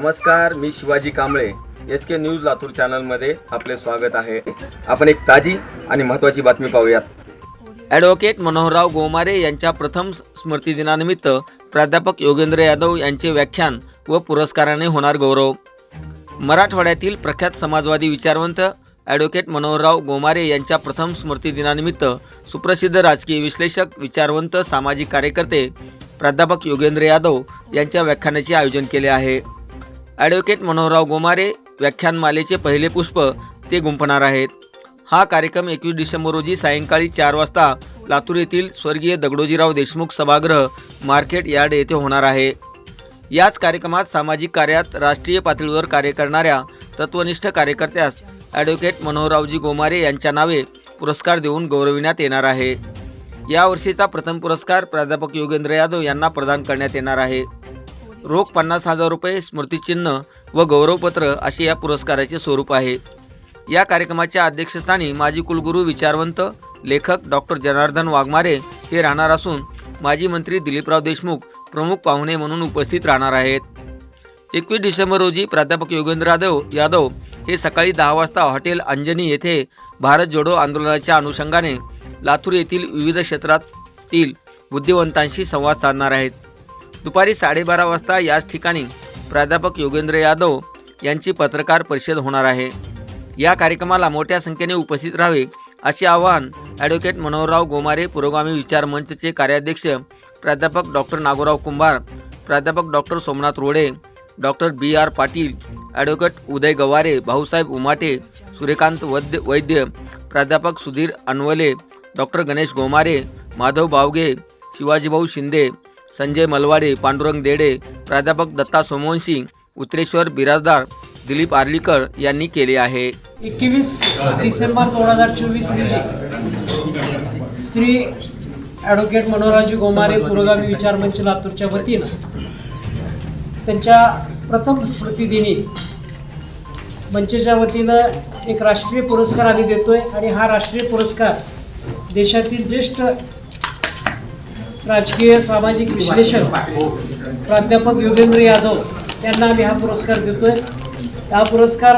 नमस्कार मी Shivaji Kamble. S K news Latur चॅनलमध्ये आपले स्वागत आहे. आपण एक ताजी आणि महत्त्वाची बातमी पाहूयात. ॲडव्होकेट मनोहरराव गोमारे यांच्या प्रथम स्मृतिदिनानिमित्त प्राध्यापक योगेंद्र यादव यांचे व्याख्यान व पुरस्काराने होणार गौरव. मराठवाड्यातील प्रख्यात समाजवादी विचारवंत ॲडव्होकेट मनोहरराव गोमारे यांच्या प्रथम स्मृतिदिनानिमित्त सुप्रसिद्ध राजकीय विश्लेषक विचारवंत सामाजिक कार्यकर्ते प्राध्यापक योगेंद्र यादव यांच्या व्याख्यानाचे आयोजन केले आहे. ॲडव्होकेट मनोहरराव गोमारे व्याख्यानमालेचे पहिले पुष्प ते गुंफणार आहेत. हा कार्यक्रम एकवीस डिसेंबर रोजी सायंकाळी चार वाजता लातूर येथील स्वर्गीय दगडोजीराव देशमुख सभागृह मार्केट यार्ड येथे होणार आहे. याच कार्यक्रमात सामाजिक कार्यात राष्ट्रीय पातळीवर कार्य करणाऱ्या तत्वनिष्ठ कार्यकर्त्यास ॲडव्होकेट मनोहररावजी गोमारे यांच्या नावे पुरस्कार देऊन गौरविण्यात येणार आहे. यावर्षीचा प्रथम पुरस्कार प्राध्यापक योगेंद्र यादव यांना प्रदान करण्यात येणार आहे. रोख पन्नास हजार रुपये स्मृतिचिन्ह व गौरवपत्र असे या पुरस्काराचे स्वरूप आहे. या कार्यक्रमाच्या अध्यक्षस्थानी माजी कुलगुरू विचारवंत लेखक डॉक्टर जनार्दन वाघमारे हे राहणार असून माजी मंत्री दिलीपराव देशमुख प्रमुख पाहुणे म्हणून उपस्थित राहणार आहेत. एकवीस डिसेंबर रोजी प्राध्यापक योगेंद्र यादव यादव हे सकाळी दहा वाजता हॉटेल अंजनी येथे भारत जोडो आंदोलनाच्या अनुषंगाने लातूर येथील विविध क्षेत्रातील बुद्धिवंतांशी संवाद साधणार आहेत. दुपारी साडेबारा वाजता याच ठिकाणी प्राध्यापक योगेंद्र यादव यांची पत्रकार परिषद होणार आहे. या कार्यक्रमाला मोठ्या संख्येने उपस्थित राहावे असे आवाहन ॲडव्होकेट मनोहरराव गोमारे पुरोगामी विचार मंचचे कार्याध्यक्ष प्राध्यापक डॉक्टर नागोराव कुंभार प्राध्यापक doctor Somnath Rode doctor B. R. Patil advocate Uday Gaware Bhausaheb Umate Suryakant Vaidya Vaidya प्राध्यापक सुधीर अनवले डॉक्टर गणेश गोमारे माधव बावगे शिवाजीभाऊ शिंदे संजय मलवाडे पांडुरंग देडे प्राध्यापक दत्ता सोमवंशी उत्रेश्वर बिराजदार दिलीप आर्लीकर यांनी केले आहे. एकवीस डिसेंबर दोन हजार चोवीस रोजी श्री ॲडव्होकेट मनोहररावजी गोमारे पुरोगामी विचारमंच लातूरच्या वतीनं त्यांच्या प्रथम स्मृतिदिनी मंचच्या वतीनं एक राष्ट्रीय पुरस्कार आम्ही देतोय आणि हा राष्ट्रीय पुरस्कार देशातील ज्येष्ठ राजकीय सामाजिक विश्लेषक प्राध्यापक योगेंद्र यादव यांना आम्ही हा पुरस्कार देतोय. हा पुरस्कार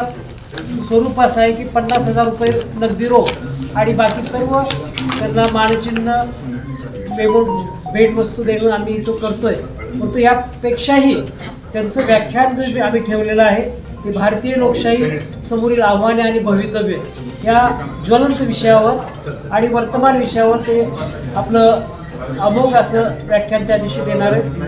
स्वरूप असं आहे की पन्नास हजार रुपये नगदी रोख आणि बाकी सर्व त्यांना मानचिन्ह मेमो भेटवस्तू देऊन आम्ही तो करतोय. परंतु यापेक्षाही त्यांचं व्याख्यान जे आम्ही ठेवलेलं आहे ते भारतीय लोकशाही समोरील आव्हाने आणि भवितव्य या ज्वलंत विषयावर आणि वर्तमान विषयावर ते आपलं अभोग असं व्याख्यान त्या दिवशी देणार आहेत